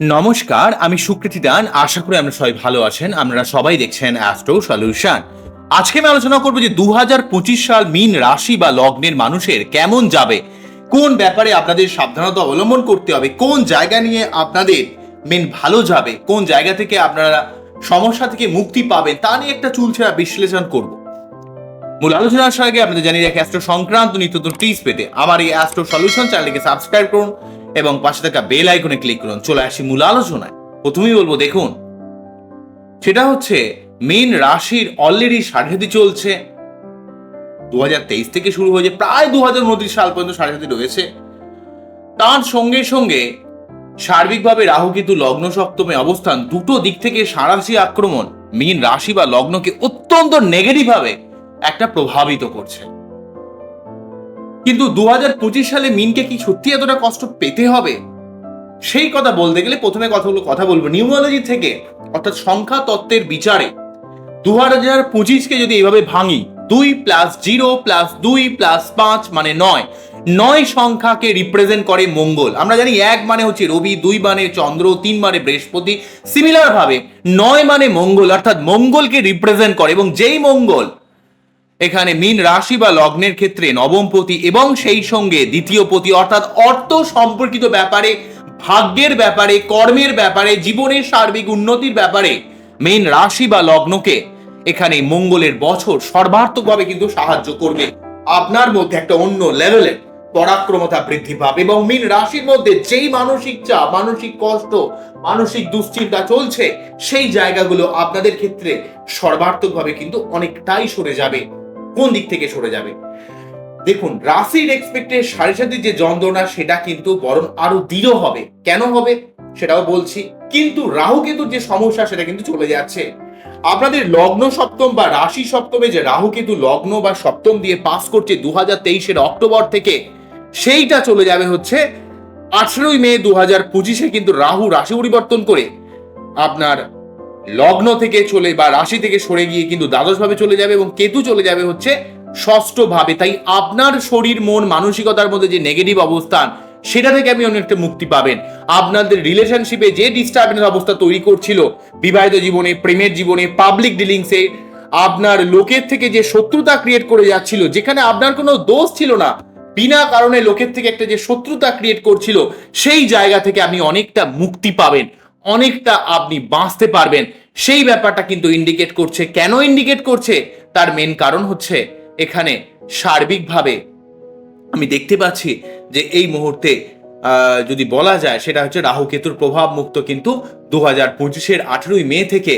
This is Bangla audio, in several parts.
নমস্কার, আমি সুকৃতি দান। আশা করি আপনারা সবাই ভালো আছেন। আপনারা সবাই দেখছেন অ্যাস্ট্রো সলিউশন আজকে আমি আলোচনা করব যে দু হাজার পঁচিশ সাল মিন রাশি বা লগ্নের মানুষের কেমন যাবে, কোন ব্যাপারে আপনাদের সাবধানতা অবলম্বন করতে হবে, কোন জায়গা নিয়ে আপনাদের মেন ভালো যাবে, কোন জায়গা থেকে আপনারা সমস্যা থেকে মুক্তি পাবেন, তা নিয়ে একটা চুলছেড়া বিশ্লেষণ করব। মূল আলোচনা আসার আগে আপনাদের জানিয়ে রাখি অ্যাস্ট্রো সংক্রান্ত নিত্য টিপস পেতে আমার এই অ্যাস্ট্রো সলিউশন চ্যানেলকে সাবস্ক্রাইব করুন এবং পাশে থাকা বেল আইকনে ক্লিক করুন। চলে আসি মূল আলোচনায়। প্রথমেই বলব, দেখুন, সেটা হচ্ছে মেন রাশির অলরেডি সাড়ে চলছে। দু হাজার তেইশ থেকে শুরু হয়েছে, প্রায় দু হাজার উনত্রিশ সাল পর্যন্ত সাড়ে রয়েছে। তার সঙ্গে সঙ্গে সার্বিকভাবে রাহু কিন্তু লগ্ন সপ্তমে অবস্থান, দুটো দিক থেকে সারাশি আক্রমণ মীন রাশি বা লগ্নকে অত্যন্ত নেগেটিভ ভাবে একটা প্রভাবিত করছে। কিন্তু দু পঁচিশ সালে মিনকে কি সত্যি এতটা কষ্ট পেতে হবে? সেই কথা বলতে গেলে প্রথমে কথাগুলো কথা বলব। নিউমোলজি থেকে, অর্থাৎ সংখ্যা তত্ত্বের বিচারে দু হাজার পঁচিশকে যদি এইভাবে ভাঙি, দুই প্লাস জিরো প্লাস দুই প্লাস পাঁচ মানে নয়। নয় সংখ্যাকে রিপ্রেজেন্ট করে মঙ্গল। আমরা জানি এক মানে হচ্ছে রবি, দুই মানে চন্দ্র, তিন মানে বৃহস্পতি। সিমিলার ভাবে, নয় মানে মঙ্গল, অর্থাৎ মঙ্গলকে রিপ্রেজেন্ট করে এবং যেই মঙ্গল এখানে মীন রাশি বা লগ্নের ক্ষেত্রে নবমপতি এবং সেই সঙ্গে দ্বিতীয় পতি অর্থাৎ অর্থ সম্পর্কিত ব্যাপারে, ভাগ্যের ব্যাপারে, কর্মের ব্যাপারে, জীবনের সার্বিক উন্নতির ব্যাপারে মেইন রাশি বা লগ্নকে এখানে মঙ্গলের বছর সর্বার্থকভাবে কিন্তু সাহায্য করবে। আপনার মধ্যে একটা অন্য লেভেলের পরাক্রমতা বৃদ্ধি পাবে এবং মীন রাশির মধ্যে যেই মানসিক চাপ, মানসিক কষ্ট, মানসিক দুশ্চিন্তা চলছে, সেই জায়গাগুলো আপনাদের ক্ষেত্রে সর্বার্থকভাবে কিন্তু অনেকটাই সরে যাবে। কোন দিক থেকে সরে যাবে? দেখুন, রাশির এক্সপেক্টে সাড়ে সাথে যে যন্ত্রণা, সেটা কিন্তু বরং আরও দৃঢ় হবে। কেন হবে? সেটাও বলছি। কিন্তু রাহু কেতুর যে সমস্যা, সেটা কিন্তু চলে যাচ্ছে। আপনাদের লগ্ন সপ্তম বা রাশি সপ্তমে যে রাহু কেতু লগ্ন বা সপ্তম দিয়ে পাস করছে দু হাজার তেইশের অক্টোবর থেকে, সেইটা চলে যাবে হচ্ছে আঠেরোই মে দু হাজার পঁচিশে কিন্তু রাহু রাশি পরিবর্তন করে আপনার লগ্ন থেকে চলে বা রাশি থেকে সরে গিয়ে কিন্তু দ্বাদশ ভাবে চলে যাবে এবং কেতু চলে যাবে হচ্ছে ষষ্ঠ ভাবে তাই আপনার শরীর, মন, মানসিকতার মধ্যে যে নেগেটিভ অবস্থান, সেটা থেকে আপনি অনেকটা মুক্তি পাবেন। আপনাদের রিলেশনশিপে যে ডিস্টার্বেন্স অবস্থা তৈরি করছিল, বিবাহিত জীবনে, প্রেমের জীবনে পাবলিক ডিলিংসে আপনার লোকের থেকে যে শত্রুতা ক্রিয়েট করে যাচ্ছিল, যেখানে আপনার কোনো দোষ ছিল না, বিনা কারণে লোকের থেকে একটা যে শত্রুতা ক্রিয়েট করছিল, সেই জায়গা থেকে আপনি অনেকটা মুক্তি পাবেন। অনেকটা আপনি বাঁচতে পারবেন। সেই ব্যাপারটা কিন্তু ইন্ডিকেট করছে। কেন ইন্ডিকেট করছে? তার মেন কারণ হচ্ছে এখানে সার্বিকভাবে আমি দেখতে পাচ্ছি যে এই মুহূর্তে যদি বলা যায়, সেটা হচ্ছে রাহু কেতুর প্রভাব মুক্ত কিন্তু দু হাজার পঁচিশের আঠেরোই মে থেকে।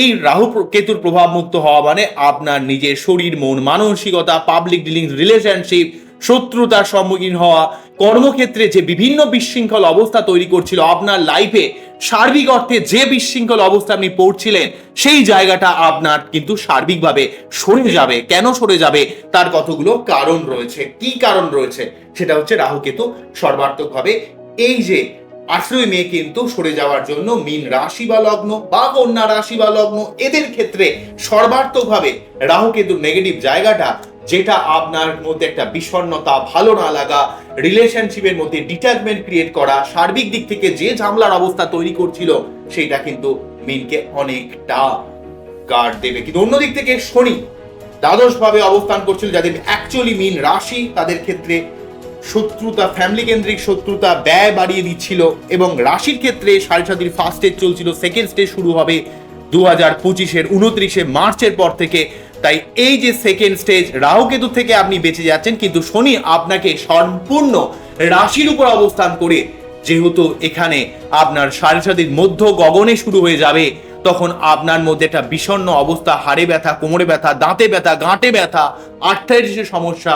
এই রাহু কেতুর প্রভাব মুক্ত হওয়া মানে আপনার নিজের শরীর, মন, মানসিকতা পাবলিক ডিলিংস রিলেশনশিপ শত্রুতার সম্মুখীন হওয়া। কর্মক্ষেত্রে যে বিভিন্ন বিশৃঙ্খল অবস্থা তৈরি করছিল, আপনার লাইফে সার্বিক অর্থে যে বিশৃঙ্খল অবস্থা আপনি পড়ছিলেন, সেই জায়গাটা আপনার কিন্তু সার্বিকভাবে সরে যাবে। কেন সরে যাবে? তার কতগুলো কারণ রয়েছে। কি কারণ রয়েছে? সেটা হচ্ছে রাহু কেতু সর্বার্থকভাবে। এই যে আঠেরোই মে কিন্তু সরে যাওয়ার জন্য মীন রাশি বা লগ্ন বা কন্যা রাশি বা লগ্ন, এদের ক্ষেত্রে সর্বার্থকভাবে রাহু কেতুর নেগেটিভ জায়গাটা যেটা আপনার মধ্যে একটা বিষণ্ণতা, ভালো না লাগা রিলেশনশিপের মধ্যে ডিট্যাচমেন্ট ক্রিয়েট করা, সার্বিক দিক থেকে যে ঝামলার অবস্থা তৈরি করছিল সেটা কিন্তু মিনকে অনেকটা গার্ড দেবে। কিন্তু অন্যদিক থেকে শনি দ্বাদশ ভাবে অবস্থান করছিল যাদের অ্যাকচুয়ালি মিন রাশি, তাদের ক্ষেত্রে শত্রুতা ফ্যামিলি কেন্দ্রিক শত্রুতা ব্যয় বাড়িয়ে দিচ্ছিল এবং রাশির ক্ষেত্রে সাড়ে সাতির ফার্স্ট স্টেজ চলছিল সেকেন্ড স্টেজ শুরু হবে দু হাজার পঁচিশের উনত্রিশে মার্চের পর থেকে। তাই এই যে সেকেন্ড স্টেজ রাহুকেতু থেকে আপনি বেঁচে যাচ্ছেন, কিন্তু শনি আপনাকে সম্পূর্ণ রাশির উপর অবস্থান করে, যেহেতু এখানে আপনার সাড়ে সাতির মধ্য গগনে শুরু হয়ে যাবে, তখন আপনার মধ্যে একটা বিষণ্ণ অবস্থা, হাড়ে ব্যথা, কোমরে ব্যথা, দাঁতে ব্যথা, গাঁটে ব্যথা আর্থাইটিসের সমস্যা,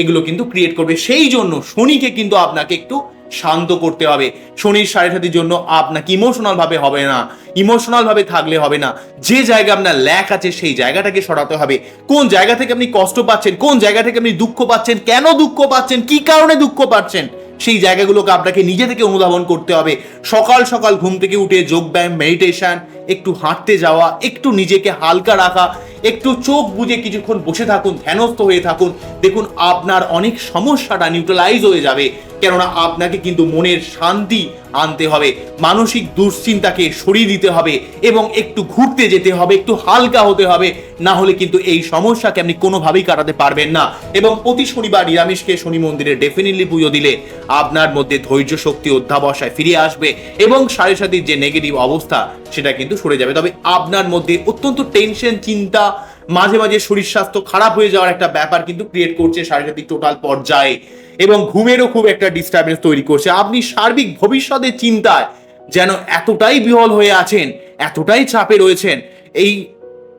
এগুলো কিন্তু ক্রিয়েট করবে। সেই জন্য শনিকে কিন্তু আপনাকে একটু শান্ত করতে হবে। শনির সাড়ে সাতির জন্য আপনাকে ইমোশনালভাবে হবে না? ইমোশনালভাবে থাকলে হবে না। যে জায়গা আপনার ল্যাক আছে, সেই জায়গাটাকে সরাতে হবে। কোন জায়গা থেকে আপনি কষ্ট পাচ্ছেন, কোন জায়গা থেকে আপনি দুঃখ পাচ্ছেন, কেন দুঃখ পাচ্ছেন, কি কারণে দুঃখ পাচ্ছেন, সেই জায়গাগুলোকে আপনাকে নিজে থেকে অনুধাবন করতে হবে। সকাল সকাল ঘুম থেকে উঠে যোগব্যায়াম মেডিটেশন একটু হাঁটতে যাওয়া, একটু নিজেকে হালকা রাখা, একটু চোখ বুজে কিছুক্ষণ বসে থাকুন, ধ্যানস্থ হয়ে থাকুন। দেখুন, আপনার অনেক সমস্যাটা নিউট্রালাইজ হয়ে যাবে। কেননা আপনাকে কিন্তু মনের শান্তি আনতে হবে, মানসিক দুশ্চিন্তাকে সরিয়ে দিতে হবে এবং একটু ঘুরতে যেতে হবে, একটু হালকা হতে হবে। না হলে কিন্তু এই সমস্যাকে আপনি কোনোভাবেই কাটাতে পারবেন না। এবং প্রতি শনিবার নিরামিষকে শনি মন্দিরে ডেফিনেটলি পুজো দিলে আপনার মধ্যে ধৈর্য শক্তি অধ্যাবসায় ফিরে আসবে এবং সাড়ে সাতির যে নেগেটিভ অবস্থা, সেটা কিন্তু সরে যাবে। তবে আপনার মধ্যে অত্যন্ত টেনশন চিন্তা, মাঝে মাঝে শরীর স্বাস্থ্য খারাপ হয়ে যাওয়ার একটা ব্যাপার কিন্তু ক্রিয়েট করছে শারীরিক টোটাল পর্যায়ে এবং ঘুমেরও খুব একটা ডিস্টারবেন্স তৈরি করছে। আপনি সার্বিক ভবিষ্যতের চিন্তায় যেন এতটাই বিহল হয়ে আছেন, এতটাই চাপে রয়েছেন, এই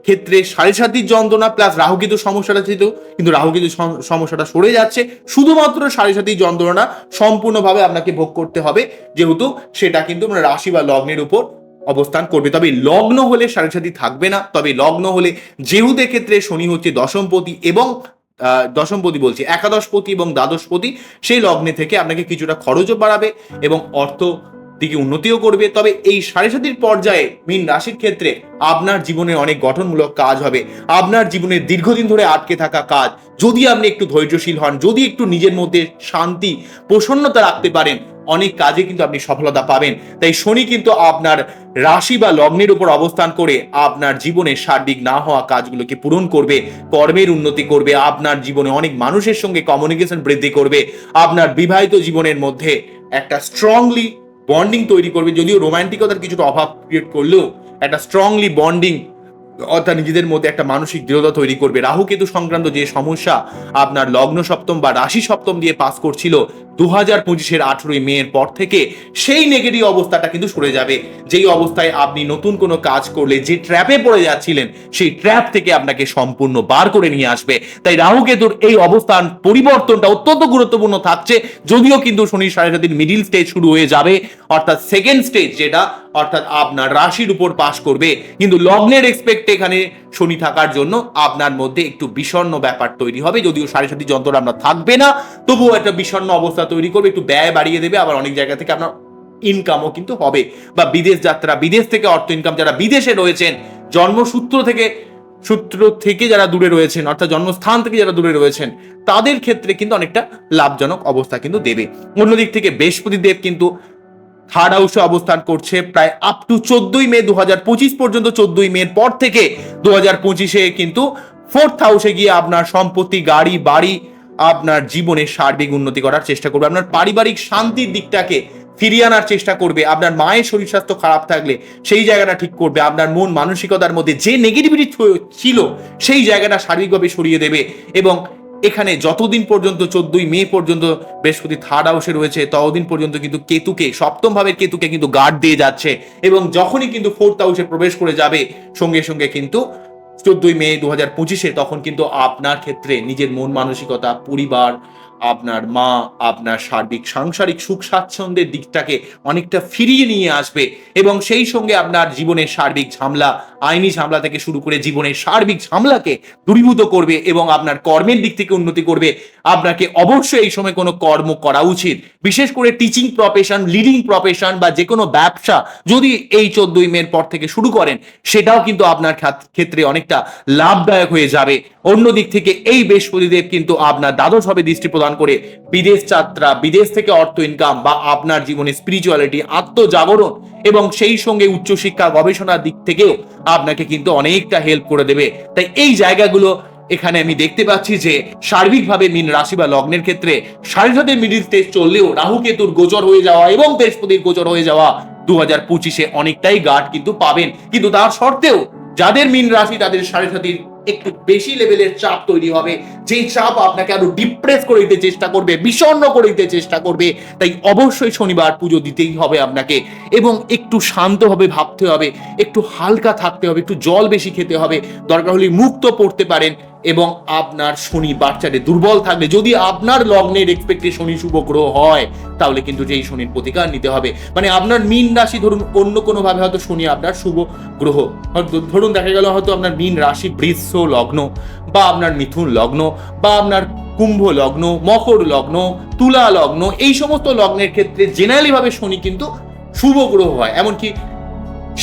ক্ষেত্রে সাড়ে সাতির যন্ত্রণা প্লাস রাহুকেতু সমস্যাটা ছিল, কিন্তু রাহুকেতু সম- সমস্যাটা সরে যাচ্ছে। শুধুমাত্র সাড়ে সাতির যন্ত্রণা সম্পূর্ণভাবে আপনাকে ভোগ করতে হবে, যেহেতু সেটা কিন্তু রাশি বা লগ্নের উপর অবস্থান করবে। তবে লগ্ন হলে সাড়ে সাতি থাকবে না। তবে লগ্ন হলে যেহুদের ক্ষেত্রে শনি হচ্ছে দশমপতি এবং দশমপতি বলছি, একাদশপতি এবং দ্বাদশপতি, সেই লগ্নে থেকে আপনাকে কিছুটা খরচও বাড়াবে এবং অর্থ দিকে উন্নতিও করবে। তবে এই সাড়ে সাতির পর্যায়ে মীন রাশির ক্ষেত্রে আপনার জীবনে অনেক গঠনমূলক কাজ হবে। আপনার জীবনে দীর্ঘদিন ধরে আটকে থাকা কাজ, যদি আপনি একটু ধৈর্যশীল হন, যদি একটু নিজের মধ্যে শান্তি, প্রসন্নতা রাখতে পারেন অনেক কাজে কিন্তু আপনি সফলতা পাবেন। তাই শনি কিন্তু আপনার রাশি বা লগ্নের উপর অবস্থান করে আপনার জীবনে সার্বিক না হওয়া কাজগুলোকে পূরণ করবে, কর্মের উন্নতি করবে, আপনার জীবনে অনেক মানুষের সঙ্গে কমিউনিকেশন বৃদ্ধি করবে, আপনার বিবাহিত জীবনের মধ্যে একটা স্ট্রংলি বন্ডিং তৈরি করবে, যদিও রোমান্টিকতার কিছুটা অভাব ক্রিয়েট করলেও একটা স্ট্রংলি বন্ডিং অর্থাৎ নিজেদের মধ্যে একটা মানসিক দৃঢ়তা তৈরি করবে। রাহু কেতু সংক্রান্ত যে সমস্যা আপনার লগ্ন সপ্তম বা রাশি সপ্তম দিয়ে পাস করছিল দু হাজার পঁচিশের আঠেরোই মেয়ের পর থেকে সেই নেগেটিভ অবস্থাটা কিন্তু সরে যাবে। যেই অবস্থায় আপনি নতুন কোনো কাজ করলে যে ট্র্যাপে পড়ে যাচ্ছিলেন, সেই ট্র্যাপ থেকে আপনাকে সম্পূর্ণ বার করে নিয়ে আসবে। তাই রাহু কেতুর এই অবস্থান পরিবর্তনটা অত্যন্ত গুরুত্বপূর্ণ থাকছে। যদিও কিন্তু শনি সাড়ে সাতির মিডিল স্টেজ শুরু হয়ে যাবে, অর্থাৎ সেকেন্ড স্টেজ যেটা অর্থাৎ আপনার রাশির উপর পাশ করবে। কিন্তু লগ্নের এক্সপেক্ট এখানে শনি থাকার জন্য আপনার মধ্যে একটু বিষণ্ণ ব্যাপার তৈরি হবে। যদিও সাড়ে সাতি যন্ত্রণা আপনার থাকবে না, তবুও একটা বিষণ্ণ অবস্থা তৈরি করবে। একটু ব্যয় বাড়িয়ে দেবে, আবার অনেক জায়গা থেকে আপনার ইনকামও কিন্তু হবে। বা বিদেশ যাত্রা, বিদেশ থেকে অর্থ ইনকাম যারা বিদেশে রয়েছেন, জন্মসূত্র থেকে, সূত্র থেকে যারা দূরে রয়েছেন, অর্থাৎ জন্মস্থান থেকে যারা দূরে রয়েছেন, তাদের ক্ষেত্রে কিন্তু অনেকটা লাভজনক অবস্থা কিন্তু দেবে। অন্যদিক থেকে বৃহস্পতি দেব কিন্তু থার্ড হাউসে অবস্থান করছে প্রায় আপ টু চোদ্দই মে দু হাজার পঁচিশ পর্যন্ত। চোদ্দই মের পর থেকে দু হাজার পঁচিশে কিন্তু ফোর্থ হাউসে গিয়ে আপনার সম্পত্তি, গাড়ি, বাড়ি আপনার জীবনে সার্বিক উন্নতি করার চেষ্টা করবে। আপনার পারিবারিক শান্তির দিকটাকে ফিরিয়ে আনার চেষ্টা করবে। আপনার মায়ের শরীর স্বাস্থ্য খারাপ থাকলে সেই জায়গাটা ঠিক করবে। আপনার মন মানসিকতার মধ্যে যে নেগেটিভিটি ছিল সেই জায়গাটা শারীরিকভাবে সরিয়ে দেবে এবং এখানে যতদিন পর্যন্ত চোদ্দই মে পর্যন্ত বৃহস্পতি থার্ড হাউসে রয়েছে, ততদিন পর্যন্ত কিন্তু কেতুকে সপ্তম ভাবের কেতুকে কিন্তু গার্ড দিয়ে যাচ্ছে। এবং যখনই কিন্তু ফোর্থ হাউসে প্রবেশ করে যাবে, সঙ্গে সঙ্গে কিন্তু চোদ্দই মে দু হাজার পঁচিশে তখন কিন্তু আপনার ক্ষেত্রে নিজের মন মানসিকতা, পরিবার আপনার মা, আপনার সার্বিক, সাংসারিক সুখ স্বাচ্ছন্দ্যের দিকটাকে অনেকটা ফিরিয়ে নিয়ে আসবে এবং সেই সঙ্গে আপনার জীবনের সার্বিক ঝামলা, আইনি ঝামলা থেকে শুরু করে জীবনের সার্বিক ঝামলাকে দূরীভূত করবে এবং আপনার কর্মের দিক থেকে উন্নতি করবে। আপনাকে অবশ্যই এই সময় কোনো কর্ম করা উচিত। বিশেষ করে টিচিং প্রফেশন লিডিং প্রফেশন বা যে কোনো ব্যবসা যদি এই চোদ্দই মের পর থেকে শুরু করেন, সেটাও কিন্তু আপনার ক্ষেত্রে অনেকটা লাভদায়ক হয়ে যাবে। অন্য দিক থেকে এই বৃহস্পতিদেব কিন্তু আপনার দ্বাদশ হবে দৃষ্টি প্রদান করে বিদেশ যাত্রা, বিদেশ থেকে অর্থ ইনকাম বা আপনার জীবনে স্পিরিচুয়ালিটি আত্মজাগরণ এবং সেই সঙ্গে উচ্চশিক্ষা, গবেষণার দিক থেকেও আপনাকে কিন্তু অনেকটা হেল্প করে দেবে। তাই এই জায়গাগুলো এখানে আমি দেখতে পাচ্ছি যে সার্বিকভাবে মিন রাশি বা লগ্নের ক্ষেত্রে সাড়ে সাতের মিডিল স্টেজ চললেও রাহু কেতুর গোচর হয়ে যাওয়া এবং বৃহস্পতির গোচর হয়ে যাওয়া দু হাজার পঁচিশে অনেকটাই গার্ড কিন্তু পাবেন। কিন্তু তার সত্ত্বেও যাদের মিন রাশি তাদের সাড়ে সাতির একটু বেশি লেভেলের চাপ তৈরি হবে। যেই চাপ আপনাকে আরও ডিপ্রেস করে দিতে চেষ্টা করবে, বিষণ্ণ করে দিতে চেষ্টা করবে, তাই অবশ্যই শনিবার পুজো দিতেই হবে আপনাকে। এবং একটু শান্তভাবে ভাবতে হবে, একটু হালকা থাকতে হবে, একটু জল বেশি খেতে হবে। দরকার হলে মুক্ত পড়তে পারেন। এবং আপনার শনি বাচ্চাদের দুর্বল থাকলে, যদি আপনার লগ্নের এক্সপেক্টে শনি শুভ গ্রহ হয়, তাহলে কিন্তু যেই শনির প্রতিকার নিতে হবে। মানে আপনার মীন রাশি ধরুন, অন্য কোনো ভাবে হয়তো শনি আপনার শুভ গ্রহ। ধরুন দেখা গেল হয়তো আপনার মীন রাশি বৃষ লগ্ন, বা আপনার মিথুন লগ্ন, বা আপনার কুম্ভ লগ্ন, মকর লগ্ন, তুলা লগ্ন, এই সমস্ত লগ্নের ক্ষেত্রে জেনারেলি ভাবে শনি কিন্তু শুভ গ্রহ হয়। এমনকি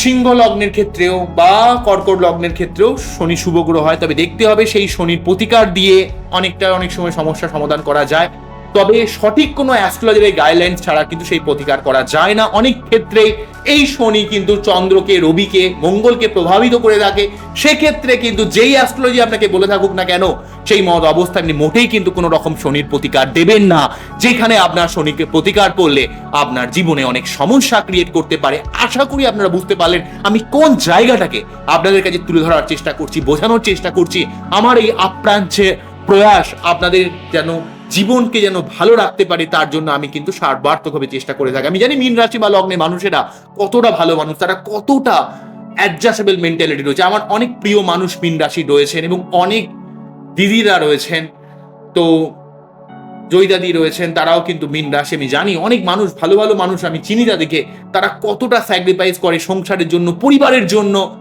সিংহ লগ্নের ক্ষেত্রেও বা কর্কট লগ্নের ক্ষেত্রেও শনি শুভ গ্রহ হয়, তবে দেখতে হবে সেই শনির প্রতিকার দিয়ে অনেকটা অনেক সময় সমস্যা সমাধান করা যায়। তবে সঠিক কোনো অ্যাস্ট্রোলজারের গাইডলাইন ছাড়া কিন্তু সেই প্রতিকার করা যায় না। অনেক ক্ষেত্রে এই শনি কিন্তু চন্দ্রকে, রবিকে, মঙ্গলকে প্রভাবিত করে থাকে। সেক্ষেত্রে কিন্তু যেই অ্যাস্ট্রোলজি আপনাকে বলে থাকুক না কেন, সেই মত অবস্থা আপনি মোটেই কিন্তু কোনো রকম শনির প্রতিকার দেবেন না। যেখানে আপনার শনিকে প্রতিকার করলে আপনার জীবনে অনেক সমস্যা ক্রিয়েট করতে পারে। আশা করি আপনারা বুঝতে পারলেন আমি কোন জায়গাটাকে আপনাদের কাছে তুলে ধরার চেষ্টা করছি, বোঝানোর চেষ্টা করছি। আমার এই আপ্রাণ প্রয়াস আপনাদের যেন জীবনকে যেন ভালো রাখতে পারে, তার জন্য আমি কিন্তু সার্বার্থকভাবে চেষ্টা করে থাকি। আমি জানি মীন রাশি বা লগ্নের মানুষেরা কতটা ভালো মানুষ, তারা কতটা অ্যাডজাস্টেবল মেন্টালিটি রয়েছে। আমার অনেক প্রিয় মানুষ মীন রাশি রয়েছেন এবং অনেক দিদিরা রয়েছেন, তো জয়দাদি রয়েছেন, তারাও কিন্তু মীন রাশি। আমি জানি অনেক মানুষ, ভালো ভালো মানুষ, আমি চিনি তাদেরকে। তারা কতটা স্যাক্রিফাইস করে সংসারের জন্য, পরিবারের জন্য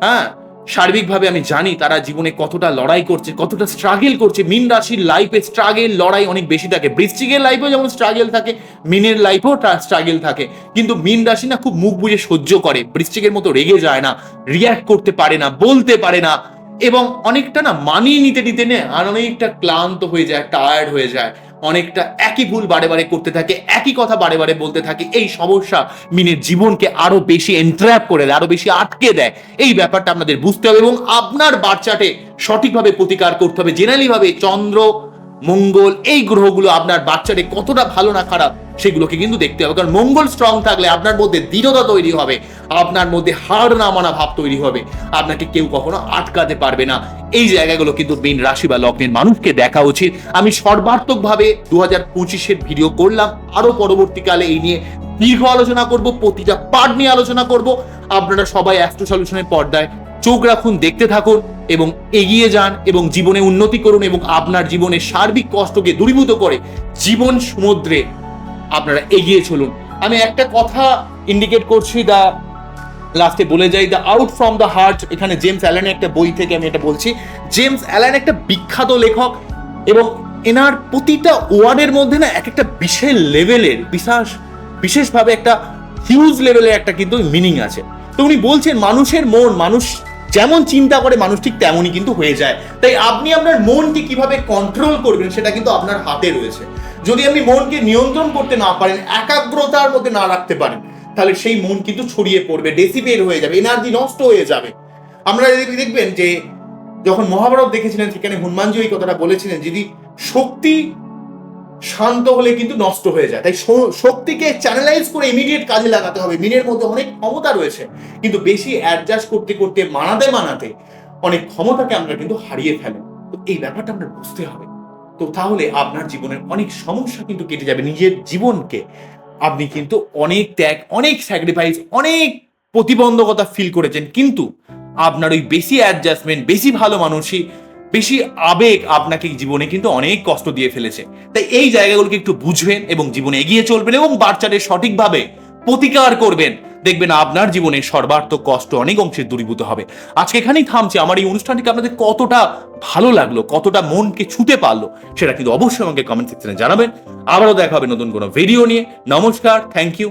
হ্যাঁ? সার্বিকভাবে আমি জানি তারা জীবনে কতটা লড়াই করছে, কতটা স্ট্রাগল করছে। মিন রাশির লাইফে স্ট্রাগল লড়াই অনেক বেশি থাকে। বৃশ্চিকের লাইফেও যেমন স্ট্রাগল থাকে, মিনের লাইফেও স্ট্রাগল থাকে। কিন্তু মিন রাশি না খুব মুখ বুঝে সহ্য করে। বৃশ্চিকের মতো রেগে যায় না রিয়াক্ট করতে পারে না, বলতে পারে না এবং অনেকটা না মানিয়ে নিতে নিতে নে আর অনেকটা ক্লান্ত হয়ে যায় টায়ার্ড হয়ে যায়। অনেকটা একই ভুল বারে বারে করতে থাকে, একই কথা বারে বারে বলতে থাকে, এই সমস্যা মিনের জীবনকে আরও বেশি এন্ট্র্যাপ করে দেয়, আরও বেশি আটকে দেয়। এই ব্যাপারটা আপনাদের বুঝতে হবে এবং আপনার বাচ্চাটে সঠিকভাবে প্রতিকার করতে হবে। জেনারেলি ভাবে চন্দ্র মঙ্গল, এই গ্রহগুলো আপনার বাচ্চারে কতটা ভালো না খারাপ, সেগুলোকে কিন্তু দেখতে হবে। কারণ মঙ্গল স্ট্রং থাকলে আপনার মধ্যে দৃঢ়তা তৈরি হবে, আপনার মধ্যে হার না মানা ভাব তৈরি হবে। আপনাকে কেউ কখনো আটকাতে পারবে না। এই জায়গাগুলো কিন্তু মীন রাশি বা লগ্নের মানুষকে দেখা উচিত। আমি সর্বাত্মক ভাবে দু হাজার পঁচিশের ভিডিও করলাম। আরও পরবর্তীকালে এই নিয়ে দীর্ঘ আলোচনা করব, প্রতিটা পার্ট নিয়ে আলোচনা করব। আপনারা সবাই অ্যাস্ট্রো সলিউশনের পর্দায় চোখ রাখুন, দেখতে থাকুন এবং এগিয়ে যান এবং জীবনে উন্নতি করুন এবং আপনার জীবনের সার্বিক কষ্টকে দূরীভূত করে জীবন সমুদ্রে আপনারা এগিয়ে চলুন। আমি একটা কথা ইন্ডিকেট করছি দা লাস্টে বলে যাই the out from the heart এখানে জেমস অ্যালানের একটা বই থেকে আমি এটা বলছি। জেমস অ্যালান একটা বিখ্যাত লেখক এবং এনার প্রতিটা ওয়ার্ডের মধ্যে না এক একটা বিশেষ লেভেলের বিশেষ বিশেষভাবে একটা হিউজ লেভেলের একটা কিন্তু মিনিং আছে। তো উনি বলছেন, মানুষের মন, মানুষ যেমন চিন্তা করে মানুষ ঠিক তেমনই কিন্তু হয়ে যায়। তাই আপনি আপনার মনকে কীভাবে কন্ট্রোল করবেন সেটা কিন্তু আপনার হাতে রয়েছে। যদি আপনি মনকে নিয়ন্ত্রণ করতে না পারেন, একাগ্রতার মধ্যে না রাখতে পারেন, তাহলে সেই মন কিন্তু ছড়িয়ে পড়বে ডেসিপেট হয়ে যাবে এনার্জি নষ্ট হয়ে যাবে। আমরা যদি দেখবেন যে, যখন মহাভারত দেখেছিলেন, সেখানে হনুমানজি ওই কথাটা বলেছিলেন যদি শক্তি শান্ত হলে কিন্তু নষ্ট হয়ে যায়। তাই শক্তিকে চ্যানেলাইজ করে ইমিডিয়েট কাজে লাগাতে হবে। মিনের মধ্যে অনেক ক্ষমতা রয়েছে, কিন্তু বেশি অ্যাডজাস্ট করতে করতে, মানাতে মানাতে অনেক ক্ষমতাকে আমরা কিন্তু হারিয়ে ফেলে। তো এই ব্যাপারটা আমরা বুঝতে হবে। তো তাহলে আপনার জীবনের অনেক সমস্যা কিন্তু কেটে যাবে। নিজের জীবনকে আপনি কিন্তু অনেক ত্যাগ, অনেক স্যাক্রিফাইস অনেক প্রতিবন্ধকতা ফিল করেছেন। কিন্তু আপনার ওই বেশি অ্যাডজাস্টমেন্ট বেশি ভালো মানুষই বেশি আবেগ আপনাকে জীবনে কিন্তু অনেক কষ্ট দিয়ে ফেলেছে। তাই এই জায়গাগুলোকে একটু বুঝবেন এবং জীবনে এগিয়ে চলবেন এবং বাচ্চাদের সঠিকভাবে প্রতিকার করবেন। দেখবেন আপনার জীবনে সর্বার্থক কষ্ট অনেক অংশে দূরীভূত হবে। আজকে এখানেই থামছে। আমার এই অনুষ্ঠানটিকে আপনাদের কতটা ভালো লাগল, কতটা মনকে ছুতে পারল, সেটা কিন্তু অবশ্যই আমাকে কমেন্ট সেকশনে জানাবেন। আবারও দেখা হবে নতুন কোনো ভিডিও নিয়ে। নমস্কার থ্যাংক ইউ